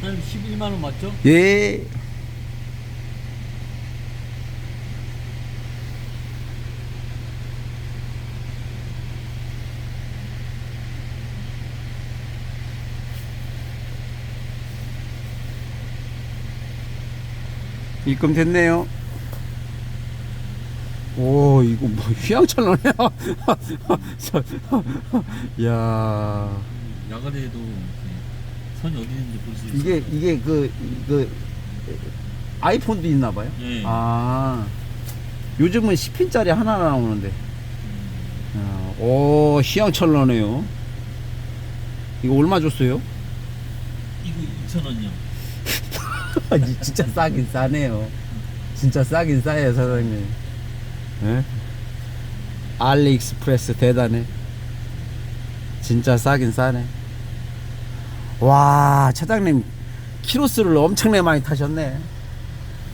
사장님 11만 원 맞죠? 예. 입금 됐네요. 오, 이거 뭐 휘황찬란해요. 저, 야, 야간에도 이렇게 선이 어디 있는지 볼 수 있어요. 이게 이게 그 그 아이폰도 있나 봐요. 예. 아, 요즘은 10핀짜리 하나 나오는데. 아, 오, 휘황찬란해요. 이거 얼마 줬어요? 이거 2천 원이요. 아니, 진짜 싸긴 싸네요. 진짜 싸긴 싸요, 사장님. 예? 알리익스프레스 대단해. 진짜 싸긴 싸네. 와, 차장님 키로수를 엄청나게 많이 타셨네.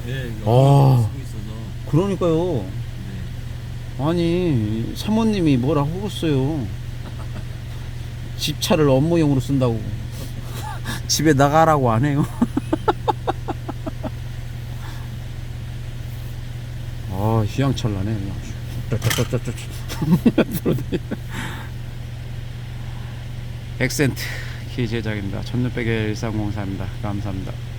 네, 어. 쓰고 있어서. 그러니까요. 네. 아니, 사모님이 뭐라 하겠어요. 집차를 업무용으로 쓴다고. 집에 나가라고 안 해요. 아. 그냥. 엑센트 키 제작입니다. 1600에 1304입니다. 감사합니다.